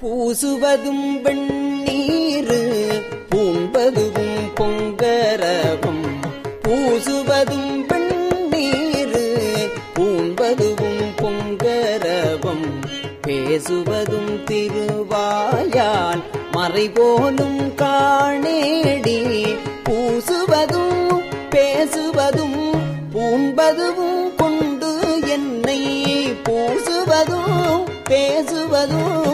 பூசுவதும் வெண்ணீரு பூண்பதுவும் பொங்கரவும் பூசுவதும் வெண்ணீரு பூண்பதுவும் பொங்கரவும் பேசுவதும் திருவாயால் மறைபோலும் காணேடி. பூசுவதும் பேசுவதும் பூண்பதுவும் கொண்டு என்னை பூசுவதும் பேசுவதும்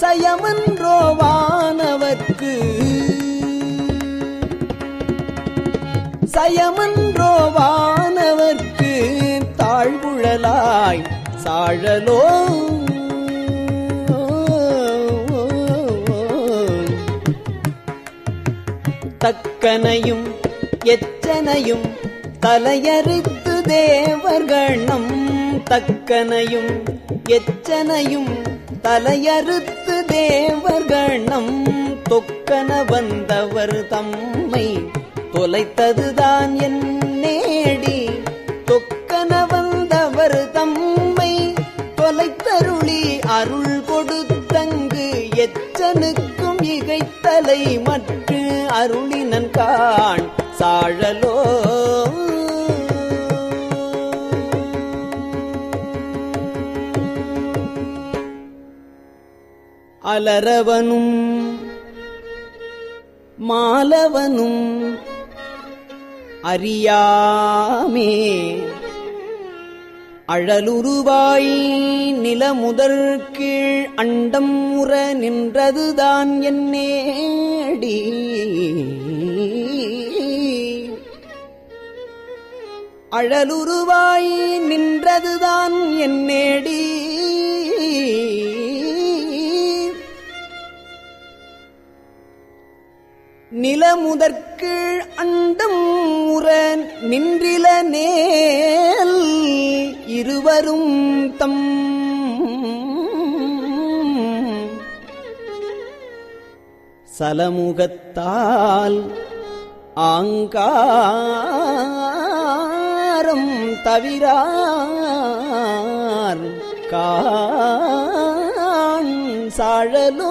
சயமன்றோவானவர்க்கு சயமன்றோவானவர்க்கு தாழ்வுழலாய் சாழலோ? தக்கனையும் எச்சனையும் தலையறுத்து தேவர்கணம் தக்கனையும் எச்சனையும் தலையறுத்து தேவர்கணம் தொக்கன வந்தவர் தம்மை தொலைத்ததுதான் என் நேடி. தொக்கன வந்தவர் தம்மை தொலைத்தருளி அருள் கொடுத்தங்கு எச்சனுக்கும் இகைத்தலை மற்ற அருளினன் காண் சாழலோ அலரவனும் மாலவனும் அறியாமே. அழலுருவாய் நிலமுதற் கீழ் அண்டம் உற நின்றதுதான் என்னேடி அழலுருவாய் நின்றதுதான் என் நேடி நிலமுதற்கீழ் அண்டம் உற நின்றில நேல் இருவரும் தம். சலமுகத்தால் ஆங்காரம் தவிரார். காண் சாழலோ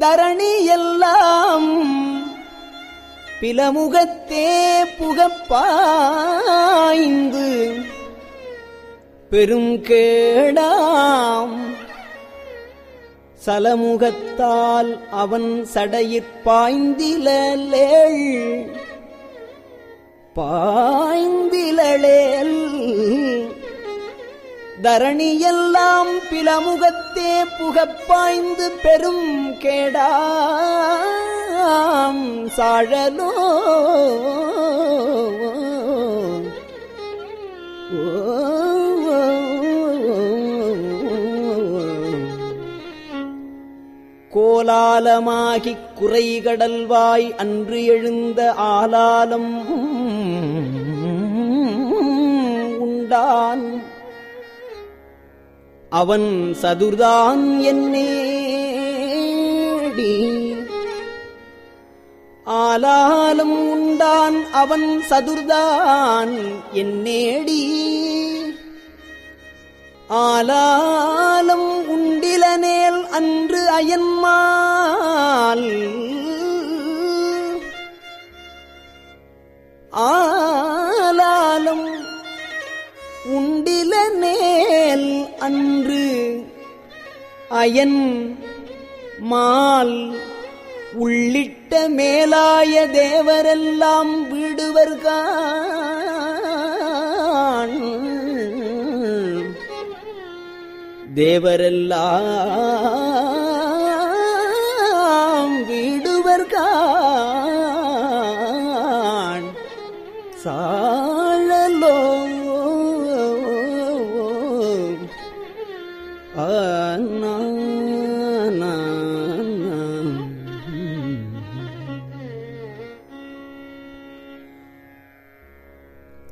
தரணி எல்லாம் பிலமுகத்தே புகப்பாய்ந்து பெரும் கேடாம். சலமுகத்தால் அவன் சடையிற்பாய்ந்திலேள் பாய்ந்திலளேல் தரணியெல்லாம் பிலமுகத்தே புகப்பாய்ந்து பெரும் கேடாம் சாழலோ. கோலாலமாகிக் குறைகடல்வாய் அன்று எழுந்த ஆலாலம் உண்டான் அவன் சதுர்தான் என்னேடி ஆலாலும் உண்டான் அவன் சதுர்தான் என்னேடி ஆலாலம் உண்டிலனேல் அன்று அயன்மால். ஆலாலம் உண்டில நேல் அன்று அயன் மால் உள்ளிட்ட மேலாய தேவரெல்லாம் விடுவர்கான் தேவரெல்லாம் விடுவர்கான் சா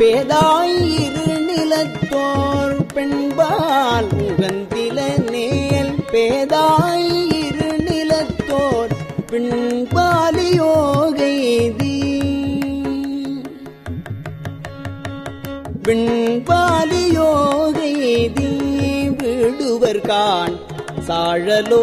பேதாயிரு நிலத்தோர் பெண்பால் உகந்தில நேல். பேதாயிரு நிலத்தோர் பின்பாலியோகைதி பின்பாலியோகைதி விடுவர் கான் சாழலோ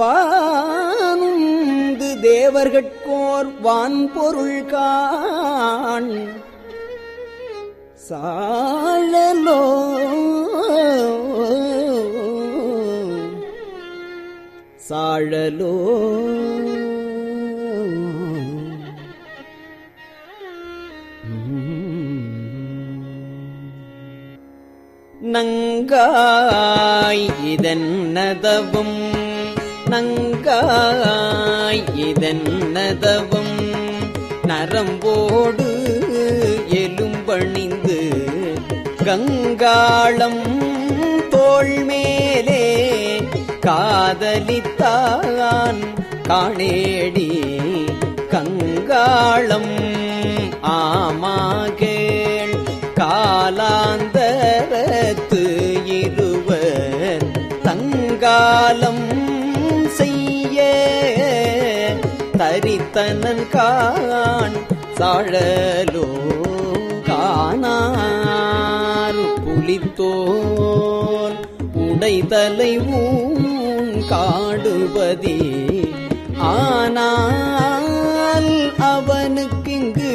வானுந்து தேவர்கட்கோர் வான்பொருள் காண். சாழலோ சாழலோ. நங்காய் இதன் நதவும் நங்காய் இதன்னதவும்? நரம்போடு எலும்பணிந்து கங்காளம் தோள்மேலே காதலித்தான் காணேடி கங்காளம். ஆமாக காலாந்தரத்து இருவர் தங்காலம் செய்ய. தரித்தனன் காண் சாழலோ காணார். புலித்தோல் உடைதலை ஊன் காடுபதி ஆனால் அவனுக்கிங்கு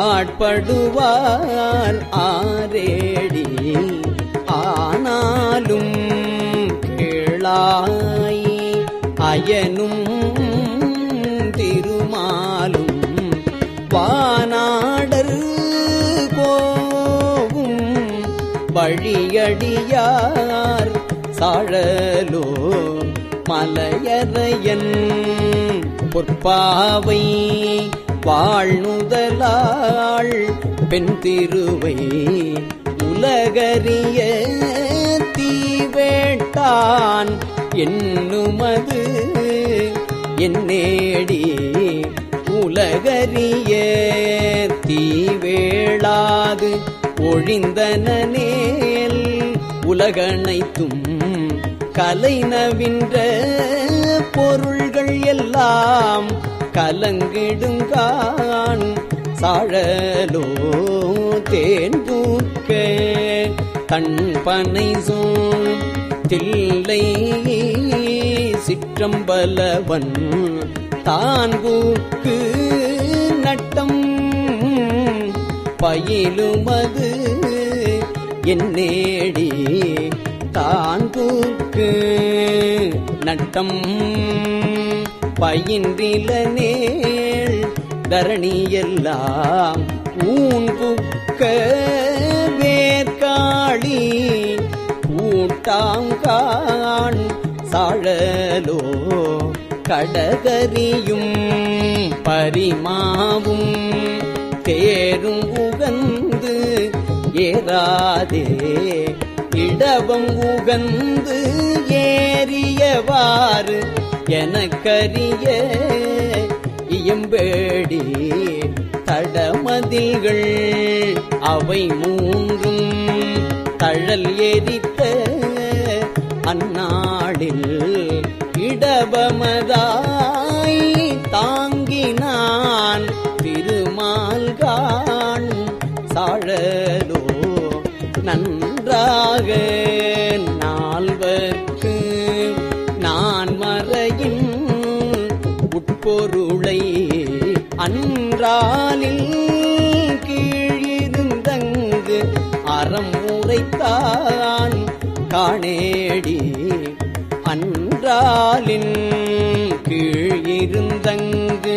ஆட்படுவார் ஆரேடி ஆனாலும் கேளார் அயனும் திருமாலும் வானாடர் போவும் வழியடியார் சாழலோ மலையறையன் பொற்பாவை வாழ்நுதலாள் பெண் திருவை உலகறிய தீவேட்டான் என்னுமது? என்னேடி உலகறிய தீவேளாது ஒழிந்தனேல் உலகனைத்தும் கலைனவின்ற பொருள்கள் எல்லாம் கலங்கிடுங்கான். சாழலோ தேன்பூக்க தன் பனை சோன் தில்லை சிற்றம்பலவன் தான்கூக்கு நட்டம் பயிலுமது என்னேடி தான்கூக்கு நட்டம் பயின்றில நேள் தரணியெல்லாம் ஊன் கூட்டாங்கான் சாழலோ கடகரியும் பரிமாவும் தேரும் உகந்து ஏறாதே இடவம் உகந்து ஏறியவாறு எனக்கரிய இயம்பேடி தடமதில்கள் அவை மூன்றும் தழல் எரித்த இடபமதாய் தாங்கினான் திருமால் திருமால்கான் சாழலோ நன்றாக நால்வர்க்கு நான் மறையின் உட்பொருளை அன்றாலில் கீழிருந்தங்கு அறம் உரைத்தான் காணேடி அமராலின் கீழ் இருந்தங்கு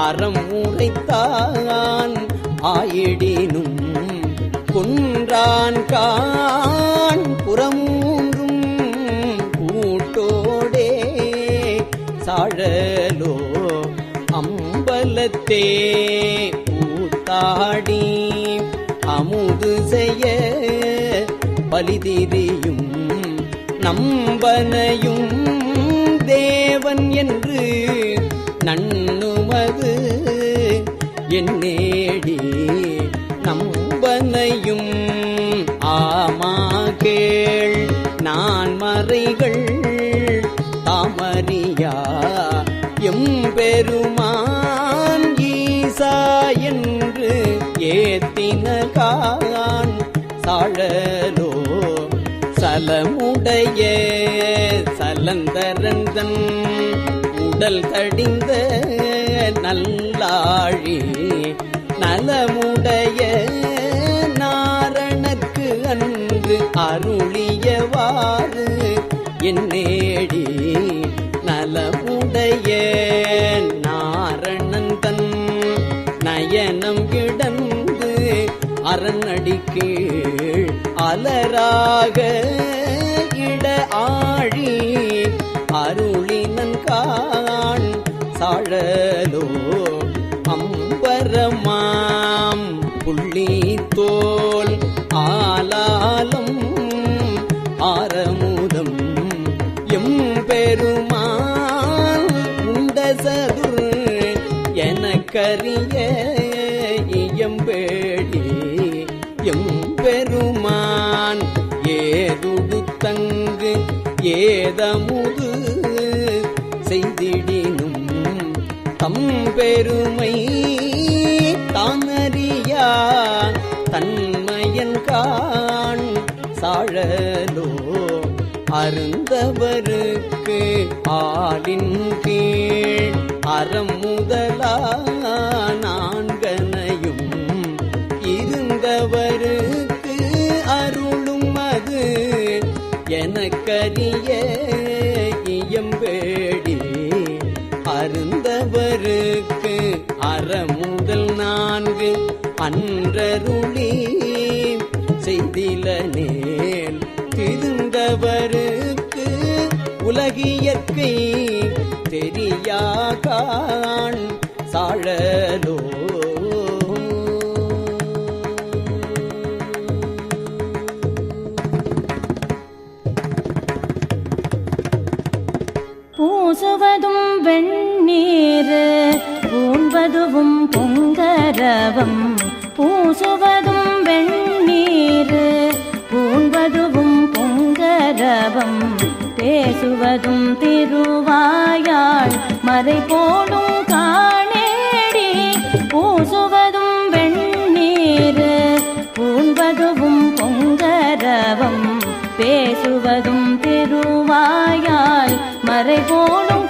அறம் உரைத்தான் ஆயிடினும் குன்றான் கான் புறமூன்றும் கூட்டோடே சாழலோ அம்பலத்தே பூத்தாடி அமுது செய்ய பலிதிரியும் நம்பனையும் தேவன் என்று நண்ணுமது என்னேடி நம்பனையும் ஆமாகே சலமுடைய சலந்தரந்தன் உடல் தடிந்த நல்லாழி நலமுடைய நாரணக்கு அன்று அருளியவாறு என்னேடி நலமுடைய நாரணந்தன் நயனம் கிடந்து அரண்அடிக்கீழ் அலராக இயம்பேடி எம்பெருமான் ஏதுடு தங்கு ஏதமுது செய்திடினும் தம் பெருமை தானறியா தன்மையன் காண் சாழலோ அருந்தவருக்கு ஆளின் கீழ் அறம் முதலா நான்கனையும் இருந்தவருக்கு அருளும் அது எனக்கரிய இயம்பேடி அருந்தவருக்கு அறமுதல் நான்கு அன்றருளி செய்திலனே. திருந்தவருக்கு உலகியற்கை தெரியாகான் சாழலோ. பூசுவதும் வெண்ணீர் பூண்பதுவும் பொங்கரவம். பூசுவதும் வெண்ணீர் பொங்கரவம் பேசுவதும் திருவாயாள் மறை போடும் காணேடி. பூசுவதும் வெண்ணீர் பூண்பதுவும் பொங்கரவம். பேசுவதும் திருவாயாள் மறை போடும்